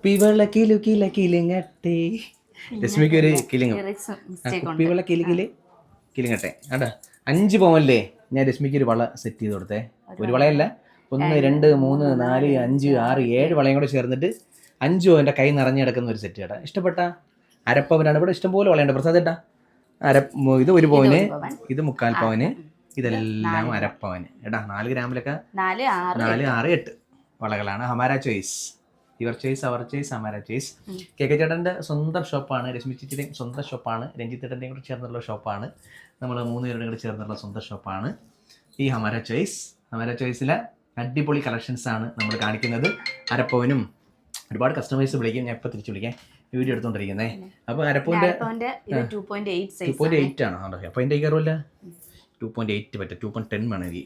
കുപ്പിവെള്ള കിലു കില കിലിങ്ങട്ടെ രശ്മിക്ക് ഒരു കിലിങ്ങും മിസ്റ്റേക്ക് ഉണ്ട്. കുപ്പിവെള്ള കിലു കിൽ കിലിങ്ങട്ടെ ആണ്ടാ അഞ്ച് പോവല്ലേ? ഞാൻ രശ്മിക്ക് ഒരു വള സെറ്റ് ചെയ്ത് കൊടുത്തേ. ഒരു വളയല്ല. ഒന്ന് രണ്ട് മൂന്ന് നാല് അഞ്ച് ആറ്. ഏഴ് വളയും കൂടെ ചേർന്നിട്ട് അഞ്ച് പവന്റെ കൈ നിറഞ്ഞു കിടക്കുന്ന ഒരു സെറ്റ് ചേട്ടാ ഇഷ്ടപ്പെട്ട? അരപ്പവനാണ്. ഇവിടെ ഇഷ്ടംപോലെ വളയുണ്ട് പ്രസാദ് ചേട്ടാ അര ഇത് ഒരു പവന്. ഇത് മുക്കാൽ പവന്. ഇതെല്ലാം അരപ്പവന്. എടാ നാല് ഗ്രാമിലൊക്കെ നാല് ആറ് നാല് ആറ് എട്ട് വളകളാണ്. Hamara choice. Your choice our choice Amara choice K K ചേട്ടന്റെ സ്വന്തം ഷോപ്പാണ് രശ്മി ചേച്ചിയുടെയും സ്വന്തം ഷോപ്പാണ് രഞ്ജിത്ത് ചേട്ടന്റെയും കൂടെ ചേർന്നുള്ള ഷോപ്പാണ്. നമ്മൾ മൂന്ന് പേരുടെ കൂടെ ചേർന്നുള്ള സ്വന്തം ഷോപ്പാണ്. ഈ അമര ചോയ്സ് അമര ചോയ്സിലെ അടിപൊളി കളക്ഷൻസ് ആണ് നമ്മൾ കാണിക്കുന്നത്. അരപ്പവനും ഒരുപാട് കസ്റ്റമേഴ്സ് വിളിക്കും ഞാൻ ഇപ്പോൾ തിരിച്ചു വിളിക്കാം. വീഡിയോ എടുത്തുകൊണ്ടിരിക്കുന്നേ അപ്പോൾ അരപ്പവന്റെ ടു പോയിന്റ് എയ്റ്റ് ആണ്. അപ്പോൾ അതിന്റെ കയറുമല്ല ടു പോയിന്റ് എയ്റ്റ് പറ്റും ടു പോയിന്റ് ടെൻ വേണം എനിക്ക്.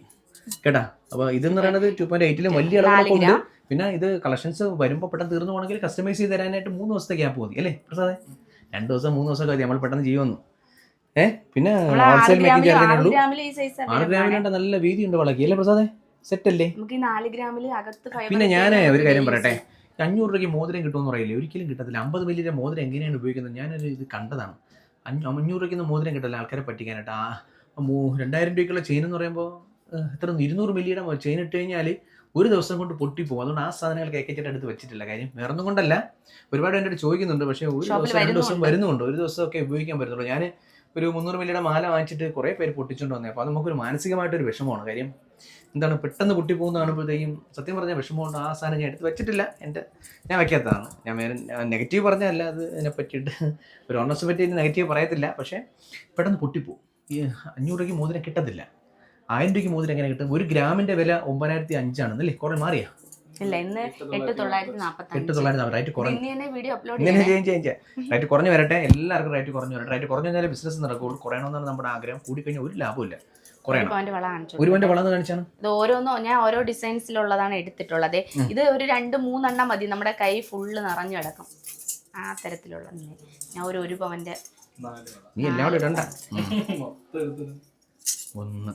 കേട്ടാ? അപ്പോൾ ഇതെന്ന് പറയുന്നത് ടു പോയിന്റ് എയ്റ്റിലും വലിയ അളവിലൊക്കെ ഉണ്ട്. പിന്നെ ഇത് കളക്ഷൻസ് വരുമ്പോൾ പെട്ടെന്ന് തീർന്നു പോകണമെങ്കിൽ കസ്റ്റമൈസ് ചെയ്ത് തരാനായിട്ട് മൂന്ന് ദിവസത്തെ ഗ്യാപ്പ് മതി അല്ലേ? പ്രസാദേ? രണ്ട് ദിവസം മൂന്ന് ദിവസം മതി. നമ്മൾ പെട്ടെന്ന് ചെയ്യുമെന്ന്. ഏ? പിന്നെ ഹോൾസെയിൽ മേക്കിംഗ് ചാർജിനേ ഉള്ളൂ ആറ് ഗ്രാമിലുണ്ട് നല്ല വീതിയുണ്ട് വളക്കി. അല്ലേ പ്രസാദേ? സെറ്റ് അല്ലേ? പിന്നെ ഞാൻ ഒരു കാര്യം. പറയട്ടെ. അഞ്ഞൂറ് രൂപയ്ക്ക് മോതിരം കിട്ടുമെന്ന് പറയില്ലേ? ഒരിക്കലും കിട്ടത്തില്ല. അമ്പത് വലിയ മോതിരം എങ്ങനെയാണ് ഉപയോഗിക്കുന്നത്? ഞാനൊരു ഇത് കണ്ടതാണ്. അഞ്ഞൂ അഞ്ഞൂറ് രൂപയ്ക്ക് മോതിരം കിട്ടില്ല ആൾക്കാരെ പറ്റിക്കാനായിട്ട്. ആ രണ്ടായിരം രൂപയ്ക്കുള്ള ചെയിൻ എന്ന് പറയുമ്പോൾ എത്ര ഇരുന്നൂറ് മില്ലിയുടെ ചെയിൻ ഇട്ട് കഴിഞ്ഞാൽ ഒരു ദിവസം കൊണ്ട് പൊട്ടിപ്പോകും അതുകൊണ്ട് ആ സാധനങ്ങൾ കേക്കറ്റ് എടുത്ത് വെച്ചിട്ടില്ല. കാര്യം വേറൊന്നും കൊണ്ടല്ല. ഒരുപാട് എന്റെ അടുത്ത് ചോദിക്കുന്നുണ്ട്. പക്ഷേ ഒരു ദിവസം രണ്ട് ദിവസം വരുന്നുണ്ട്. ഒരു ദിവസമൊക്കെ ഉപയോഗിക്കാൻ പറ്റുള്ളൂ ഞാൻ ഒരു മുന്നൂറ് മില്ലിയുടെ മാല വാങ്ങിച്ചിട്ട് കുറേ പേര് പൊട്ടിച്ചുകൊണ്ട് വന്നേ. അപ്പോൾ അത് നമുക്കൊരു മാനസികമായിട്ടൊരു വിഷമമാണ്. കാര്യം എന്താണ്? പെട്ടെന്ന് പൊട്ടി പോകുന്ന കാണുമ്പോഴത്തേക്കും സത്യം പറഞ്ഞാൽ വിഷമമുണ്ട്. ആ സാധനം ഞാൻ എടുത്ത് വെച്ചിട്ടില്ല. എന്റെ ഞാൻ വയ്ക്കാത്തതാണ് ഞാൻ വേറെ നെഗറ്റീവ് പറഞ്ഞല്ല അത് അതിനെ പറ്റിയിട്ട് ഒരു ഓണസ് പറ്റി നെഗറ്റീവ് പറയത്തില്ല. പക്ഷേ പെട്ടെന്ന് പൊട്ടിപ്പോവും. ഈ അഞ്ഞൂറ് രൂപയ്ക്ക് മോതിരം കിട്ടത്തില്ല. ആയിരം രൂപയ്ക്ക് മോതിരം എങ്ങനെ കിട്ടും? ഒരു ഗ്രാമിന്റെ വില ഒമ്പതിനായിരത്തി അഞ്ചാണ് അല്ലേ കുറെ മാറിയാ? ഇല്ല ഇന്ന് എട്ട് തൊള്ളായിരത്തി നാപ്പത്തി എട്ട് തൊള്ളായിരത്തി റേറ്റ് കുറഞ്ഞു റേറ്റ് കുറഞ്ഞു വരട്ടെ. എല്ലാവർക്കും റേറ്റ് കുറഞ്ഞു വരട്ടെ. റേറ്റ് കുറഞ്ഞു കഴിഞ്ഞാൽ ബിസിനസ് നടക്കുള്ളൂ കുറയണമെന്നാണ് നമ്മുടെ ആഗ്രഹം. കൂടിക്കഴിഞ്ഞാൽ ഒരു ലാഭമില്ല ഒരു പോയിന്റ് വള കാണിച്ചാണ്? ഇത് ഓരോന്നോ ഞാൻ ഓരോ ഡിസൈൻസിലുള്ളതാണ് എടുത്തിട്ടുള്ളത്. ഇത് ഒരു രണ്ട് മൂന്നെണ്ണം മതി. നമ്മുടെ കൈ ഫുള്ള് നിറഞ്ഞു കിടക്കും. ആ തരത്തിലുള്ള ഞാൻ ഒരു ഒരു പവന്റെ നീ എല്ലാം ഇടണ്ട. ഒന്ന്.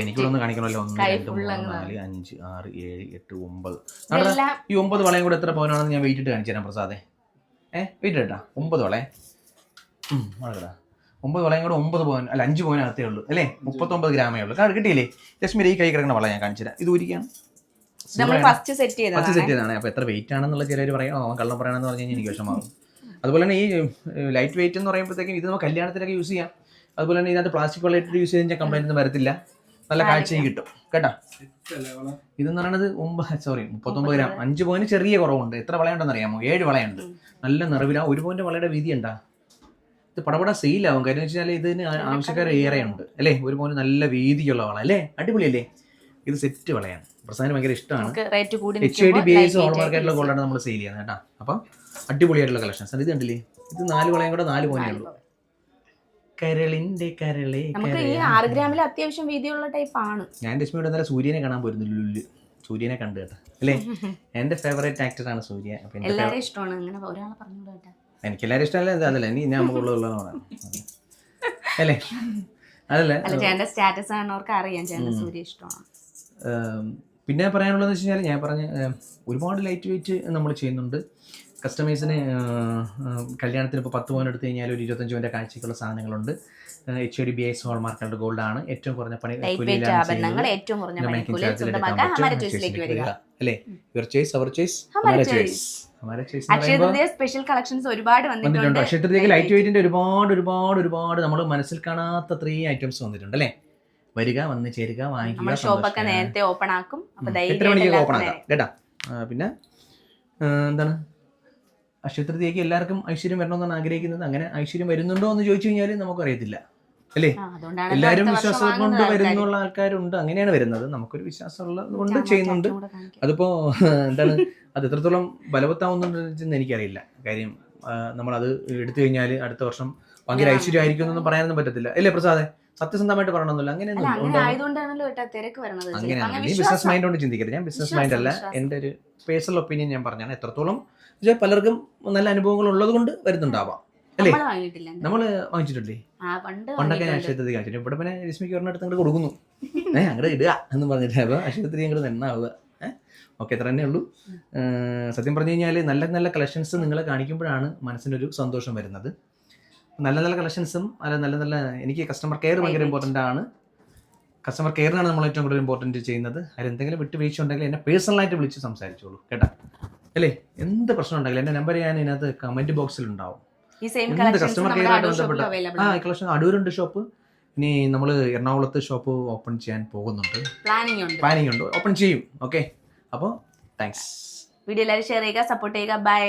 എനിക്കൂടെ കാണിക്കണമല്ലോ. ഒന്ന് രണ്ട് മൂന്ന് നാല് അഞ്ച് ആറ് ഏഴ് എട്ട് ഒമ്പത്. ഈ ഒമ്പത് വളയും കൂടെ എത്ര പവനാണെന്ന് ഞാൻ വെയിറ്റ് ഇട്ട് കാണിച്ചു തരാം പ്രസാദേ. ഏ വെയിറ്റ് ഇട്ടാ ഒമ്പത് വളേ. ഉം, ഒമ്പത് വളയും കൂടെ ഒമ്പത് പവൻ അല്ല അഞ്ച് പവനകത്തേ ഉള്ളൂ അല്ലേ? മുപ്പത്തൊമ്പത് ഗ്രാമേ ഉള്ളൂ. കാരണം കിട്ടിയില്ലേ? ലക്ഷ്മി ഈ കൈ കിടക്കുന്ന വള ഞാൻ കാണിച്ചു തരാം. ഇത് ഊരിക്കാണ് നമ്മൾ ഫസ്റ്റ് സെറ്റ് ചെയ്തതാണ്. അപ്പോൾ എത്ര വെയിറ്റ് ആണെന്നുള്ള ചിലർ പറയാം അവൻ കള്ളം പറയണമെന്ന് പറഞ്ഞു കഴിഞ്ഞാൽ എനിക്ക് വിഷമാകും അതുപോലെ തന്നെ ഈ ലൈറ്റ് വെയിറ്റ് എന്ന് പറയുമ്പോഴത്തേക്കും ഇത് നമുക്ക് കല്യാണത്തിനൊക്കെ യൂസ് ചെയ്യാം. അതുപോലെ തന്നെ ഇതിനകത്ത് പ്ലാസ്റ്റിക് വെള്ളമായിട്ട് യൂസ് ചെയ്ത് കഴിഞ്ഞാൽ കംപ്ലൈന്റ് ഒന്നും വരത്തില്ല. നല്ല കാഴ്ചയും കിട്ടും. കേട്ടോ? ഇതെന്ന് പറയുന്നത് ഒമ്പത് സോറി മുപ്പത്തൊമ്പത് ഗ്രാം. അഞ്ച് പോയിന്റ് ചെറിയ കുറവുണ്ട്. എത്ര വളയുണ്ടെന്ന് അറിയാമോ? ഏഴ് വളയുണ്ട്. നല്ല നിറവില ഒരു പോയിന്റ് വളയുടെ വീതി ഉണ്ടാ ഇത് പടപട സെയിലാവും കാര്യം വെച്ചാൽ ഇതിന് ആവശ്യക്കാർ ആവശ്യക്കാർ ഉണ്ട്. അല്ലേ? ഒരു പോയിന്റ് നല്ല വീതിയുള്ള വള. അല്ലേ? അടിപൊളിയല്ലേ? ഇത് സെറ്റ് വളയാണ്. പ്രസാദിന് ഭയങ്കര ഇഷ്ടമാണ്. H I D B S whole മാർക്കറ്റിലെ ഗോൾഡാണ് നമ്മൾ സെയിൽ ചെയ്യുന്നത് കേട്ടോ. അപ്പം അടിപൊളിയായിട്ടുള്ള കളക്ഷൻസ് ഇത് കണ്ടില്ലേ? ഇത് നാല് വളയും കൂടെ നാല് പോയിന്റേ ഉള്ളൂ. കരളിന്റെ കരളെ നമുക്ക് ഈ. ആറ് ഗ്രാമിൽ അത്യാവശ്യം വീതിയുള്ള ടൈപ്പ് ആണ്. ഞാൻ രശ്മിയോട് ഇന്നലെ സൂര്യനെ കാണാൻ പോയിരുന്നു ലുല്ല് സൂര്യനെ കണ്ടു കേട്ടോ. അല്ലേ? എന്റെ ഫേവറേറ്റ് ആണ് സൂര്യ. എല്ലാവരും ഇഷ്ടമാണ്. അങ്ങനെ ഒരാളെ പറഞ്ഞു കേട്ടാ. എനിക്ക് എല്ലാവരും ഇഷ്ടമല്ല അതല്ല. നീ ഞാൻ നമുക്കുള്ളതാണ് അല്ലേ? അതല്ലേ. ചേട്ടന്റെ സ്റ്റാറ്റസ് കാണുന്നവർക്ക് അറിയാം ചേട്ടൻ സൂര്യ ഇഷ്ടമാണ്. പിന്നെ പറയാനുള്ളതെന്ന് വെച്ച് കഴിഞ്ഞാൽ ഞാൻ പറഞ്ഞ ഒരുപാട് ലൈറ്റ് വെയിറ്റ് നമ്മൾ ചെയ്യുന്നുണ്ട്. കസ്റ്റമേഴ്സിന് കല്യാണത്തിന് ഇപ്പോൾ പത്ത് പവൻ എടുത്തു കഴിഞ്ഞാൽ ഒരു ഇരുപത്തഞ്ച് പവന്റെ കാഴ്ചയ്ക്കുള്ള സാധനങ്ങളുണ്ട്. H O D B S ഹോൾമാർക്കുകളുടെ gold ആണ്. ഏറ്റവും കുറഞ്ഞ പണി. അല്ലേ? Your choice our choice choice Akshaya special collections ഒരുപാട് വന്നിട്ടുണ്ട്. പക്ഷേ തൃതീയക്ക് ലൈറ്റ് വെയിറ്റിന്റെ ഒരുപാട് ഒരുപാട് ഒരുപാട് നമ്മൾ മനസ്സിൽ കാണാത്ത അത്രയും ഐറ്റംസ് വന്നിട്ടുണ്ട് അല്ലേ? വരിക വന്ന് ചേരുക വാങ്ങിക്കുക ഷോപ്പൊക്കെ നേരത്തെ ഓപ്പൺ ആക്കും. എത്ര മണിക്ക് ഓപ്പൺ ആക്കാം. കേട്ടാ? പിന്നെ എന്താണ്? അക്ഷയതൃതിയേക്ക് എല്ലാവർക്കും ഐശ്വര്യം വരണമെന്നാണ് ആഗ്രഹിക്കുന്നത്. അങ്ങനെ ഐശ്വര്യം വരുന്നുണ്ടോ എന്ന് ചോദിച്ചു കഴിഞ്ഞാൽ നമുക്കറിയത്തില്ല. അല്ലേ? എല്ലാവരും വിശ്വാസം കൊണ്ട് വരുന്ന വരുന്നുള്ള ആൾക്കാരുണ്ട്. അങ്ങനെയാണ് വരുന്നത്. നമുക്കൊരു വിശ്വാസം ഉള്ളത് കൊണ്ട് ചെയ്യുന്നുണ്ട്. അതിപ്പോ എന്താണ്? അത് എത്രത്തോളം ബലവത്താവുന്നുണ്ടെന്ന് എനിക്കറിയില്ല. കാര്യം നമ്മൾ അത് എടുത്തു കഴിഞ്ഞാൽ അടുത്ത വർഷം ഭയങ്കര ഐശ്വര്യമായിരിക്കും എന്നൊന്നും പറയാനൊന്നും പറ്റത്തില്ല. അല്ലേ പ്രസാദേ? സത്യസന്ധമായിട്ട് പറയണമെന്നില്ല അല്ല അങ്ങനെ ഉണ്ടാവും ആയതുകൊണ്ടാണല്ലോ കേട്ടാ തിരക്ക് വരണത്. ചിലപ്പോ അങ്ങനെയാണ്. നീ ബിസിനസ് മൈൻഡ് കൊണ്ട് ചിന്തിക്കരുത്. ഞാൻ ബിസിനസ് മൈൻഡ് അല്ല. എന്റെ എന്റെ ഒരു പേഴ്സണൽ ഒപ്പീനിയൻ ഞാൻ പറഞ്ഞാണ്. എത്രത്തോളം പക്ഷേ പലർക്കും നല്ല അനുഭവങ്ങൾ ഉള്ളത് കൊണ്ട് വരുന്നുണ്ടാവാം. അല്ലേ? നമ്മൾ വാങ്ങിച്ചിട്ടില്ലേ? പണ്ടൊക്കെ ഞാൻ. അക്ഷയത്തിൽ കാണിച്ചിട്ട് ഇവിടെ പിന്നെ രശ്മിക്ക് ഒരെണ്ണടുത്ത് അങ്ങോട്ട് കൊടുക്കുന്നു. ഏഹ് അങ്ങോട്ട് ഇടുക എന്ന് പറഞ്ഞിട്ട്. അപ്പോൾ അക്ഷയത്തിൽ അങ്ങോട്ട് നിന്നാവുക ഓക്കെ ഇത്ര തന്നെ ഉള്ളൂ. സത്യം പറഞ്ഞു കഴിഞ്ഞാൽ നല്ല നല്ല കളക്ഷൻസ് നിങ്ങളെ കാണിക്കുമ്പോഴാണ് മനസ്സിനൊരു സന്തോഷം വരുന്നത്. നല്ല നല്ല കളക്ഷൻസും അല്ല നല്ല നല്ല എനിക്ക് കസ്റ്റമർ കെയർ ഭയങ്കര ഇമ്പോർട്ടന്റ് ആണ്. കസ്റ്റമർ കെയറിനാണ് നമ്മൾ ഏറ്റവും കൂടുതൽ ഇമ്പോർട്ടന്റ് ചെയ്യുന്നത്. അതിൽ എന്തെങ്കിലും വിട്ടുവീഴ്ച ഉണ്ടെങ്കിൽ എന്നെ പേഴ്സണലായിട്ട് വിളിച്ച് സംസാരിച്ചോളൂ കേട്ടോ? അല്ലേ? എന്ത് പ്രശ്നം ഉണ്ടെങ്കിലും എന്റെ നമ്പർ ഞാൻ ഇതിനകത്ത് കമന്റ് ബോക്സിൽ ഉണ്ടാവും. എന്ത് കളക്ഷൻസ് കെയറായിട്ട് ബന്ധപ്പെട്ട- ആ കളക്ഷൻ അടൂരുണ്ട് ഷോപ്പ് ഇനി നമ്മൾ എറണാകുളത്ത് ഷോപ്പ് ഓപ്പൺ ചെയ്യാൻ പോകുന്നുണ്ട്. പ്ലാനിങ് ഉണ്ട്. ഓപ്പൺ ചെയ്യും. ഓക്കെ അപ്പോൾ താങ്ക്സ് വീഡിയോ എല്ലാവരും ഷെയർ ചെയ്യുക സപ്പോർട്ട് ചെയ്യുക. ബൈ